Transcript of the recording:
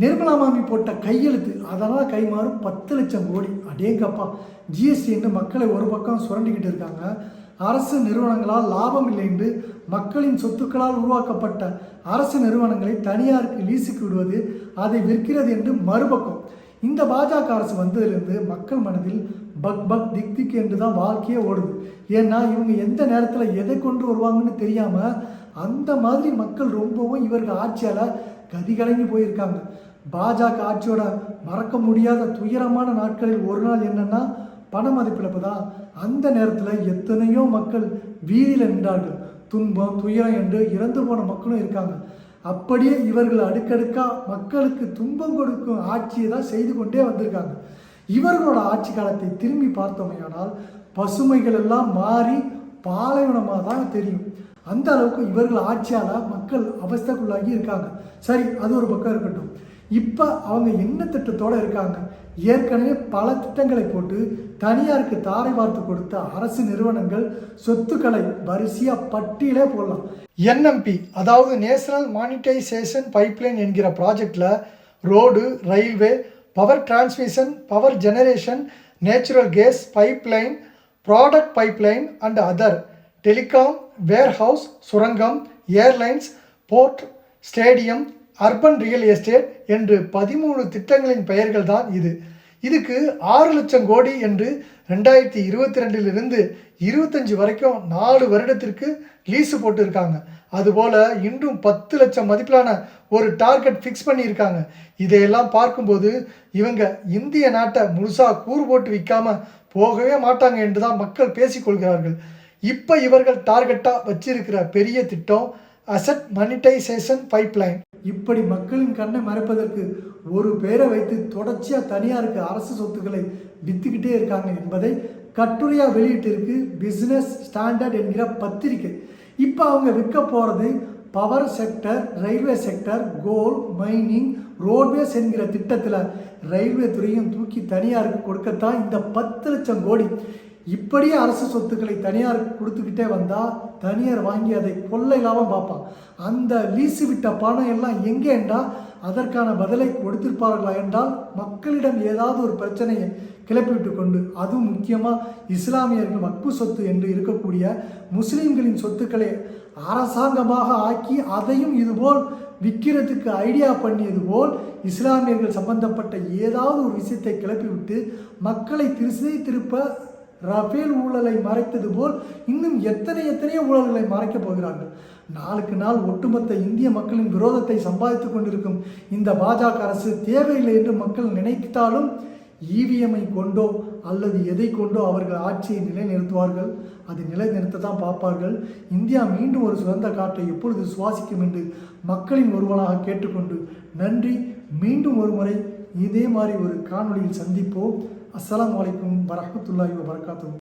நிர்மலா மாமி போட்ட கையெழுத்து அதனால் கைமாறும் பத்து லட்சம் கோடி. அடேங்கப்பா ஜிஎஸ்டின்னு மக்களை ஒரு பக்கம் சுரண்டிக்கிட்டு இருக்காங்க. அரசு நிறுவனங்களால் லாபம் இல்லை என்று மக்களின் சொத்துக்களால் உருவாக்கப்பட்ட அரசு நிறுவனங்களை தனியாருக்கு லீசுக்கு விடுவது அதை விற்கிறது என்று மறுபக்கம். இந்த பாஜக அரசு வந்ததிலிருந்து மக்கள் மனதில் பக் பக் திக் திக் என்று தான் வாழ்க்கையே ஓடுது. ஏன்னா இவங்க எந்த நேரத்தில் எதை கொண்டு வருவாங்கன்னு தெரியாமல் அந்த மாதிரி மக்கள் ரொம்பவும் இவர்கள் ஆட்சியால் கதிகலங்கி போயிருக்காங்க. பாஜக ஆட்சியோட மறக்க முடியாத துயரமான நாட்களில் ஒரு நாள் என்னன்னா பண மதிப்பிழப்பு தான் அந்த நேரத்தில் எத்தனையோ மக்கள் வீதியில் நின்றார்கள். துன்பம் துயரம் என்று இறந்து போன மக்களும் இருக்காங்க. அப்படியே இவர்கள் அடுக்கடுக்காக மக்களுக்கு துன்பம் கொடுக்கும் ஆட்சியை தான் செய்து கொண்டே வந்திருக்காங்க. இவர்களோட ஆட்சி காலத்தை திரும்பி பார்த்தோமையானால் பசுமைகள் எல்லாம் மாறி பாலைவனமாக தான் தெரியும். அந்த அளவுக்கு இவர்கள் ஆட்சியால் மக்கள் அவஸ்தைக்குள்ளாகி இருக்காங்க. சரி அது ஒரு பக்கம் இருக்கட்டும். இப்போ அவங்க என்ன திட்டத்தோடு இருக்காங்க? ஏற்கனவே பல திட்டங்களை போட்டு தனியாருக்கு தாரை வார்த்து கொடுத்த அரசு நிறுவனங்கள் சொத்துக்களை வரிசையாக பட்டியலே போடலாம். என்எம்பி அதாவது நேஷனல் மானிட்டைசேஷன் பைப்லைன் என்கிற ப்ராஜெக்டில் road railway power transmission power generation natural gas pipeline product pipeline and other telecom warehouse சுரங்கம் airlines port stadium urban real estate என்று பதிமூணு திட்டங்களின் பெயர்கள் தான் இது. இதுக்கு ஆறு லட்சம் கோடி என்று ரெண்டாயிரத்தி இருபத்தி ரெண்டிலிருந்து இருபத்தஞ்சி வரைக்கும் நாலு வருடத்திற்கு லீஸு போட்டிருக்காங்க. அதுபோல் இன்றும் பத்து லட்சம் மதிப்பிலான ஒரு டார்கெட் ஃபிக்ஸ் பண்ணியிருக்காங்க. இதையெல்லாம் பார்க்கும்போது இவங்க இந்திய நாட்டை முழுசாக கூறு போட்டு விற்காம போகவே மாட்டாங்க என்று தான் மக்கள் பேசிக்கொள்கிறார்கள் இப்போ இவர்கள் டார்கெட்டாக வச்சிருக்கிற பெரிய திட்டம் அசட் மனிட்டைசேஷன் பைப்லைன் இப்படி மக்களின் கண்ணை மறைப்பதற்கு ஒரு பேரை வைத்து தொடர்ச்சியாக தனியாருக்கு அரசு சொத்துக்களை வித்துக்கிட்டே இருக்காங்க என்பதை கட்டுரையாக வெளியிட்டிருக்கு பிஸ்னஸ் ஸ்டாண்டர்ட் என்கிற பத்திரிகை. இப்போ அவங்க விற்க போகிறது power sector railway sector coal mining roadways என்கிற திட்டத்தில் ரயில்வே துறையும் தூக்கி தனியாருக்கு கொடுக்கத்தான் இந்த பத்து லட்சம் கோடி. இப்படியே அரசு சொத்துக்களை தனியாருக்கு கொடுத்துக்கிட்டே வந்தால் தனியார் வாங்கி அதை கொள்ளை லாபம் பார்ப்பான். அந்த லீஸு விட்ட பணம் எல்லாம் எங்கே என்றால் அதற்கான பதிலை கொடுத்திருப்பார்களா என்றால் மக்களிடம் ஏதாவது ஒரு பிரச்சனையை கிளப்பிவிட்டு கொண்டு அதுவும் முக்கியமாக இஸ்லாமியர்கள் வக்பு சொத்து என்று இருக்கக்கூடிய முஸ்லீம்களின் சொத்துக்களை அரசாங்கமாக ஆக்கி அதையும் இதுபோல் விற்கிறதுக்கு ஐடியா பண்ணியது போல் இஸ்லாமியர்கள் சம்பந்தப்பட்ட ஏதாவது ஒரு விஷயத்தை கிளப்பிவிட்டு மக்களை திசை திருப்ப ரஃபேல் ஊழலை மறைத்தது போல் இன்னும் எத்தனை எத்தனையோ ஊழல்களை மறைக்கப் போகிறார்கள். நாளுக்கு நாள் ஒட்டுமொத்த இந்திய மக்களின் விரோதத்தை சம்பாதித்துக் கொண்டிருக்கும் இந்த பாஜக அரசு தேவையில்லை என்று மக்கள் நினைத்தாலும் இவிஎம்ஐ கொண்டோ அல்லது எதை கொண்டோ அவர்கள் ஆட்சியை நிலைநிறுத்துவார்கள். அதை நிலைநிறுத்த தான் பார்ப்பார்கள். இந்தியா மீண்டும் ஒரு சுதந்திர காற்றை எப்பொழுது சுவாசிக்கும் என்று மக்களின் ஒருவனாக கேட்டுக்கொண்டு நன்றி மீண்டும் ஒரு முறை இதே மாதிரி ஒரு காணொளியில் சந்திப்போம். அஸ்லாம் அலைக்கும் வரமத்துல்லாஹி வபரகாத்துஹு.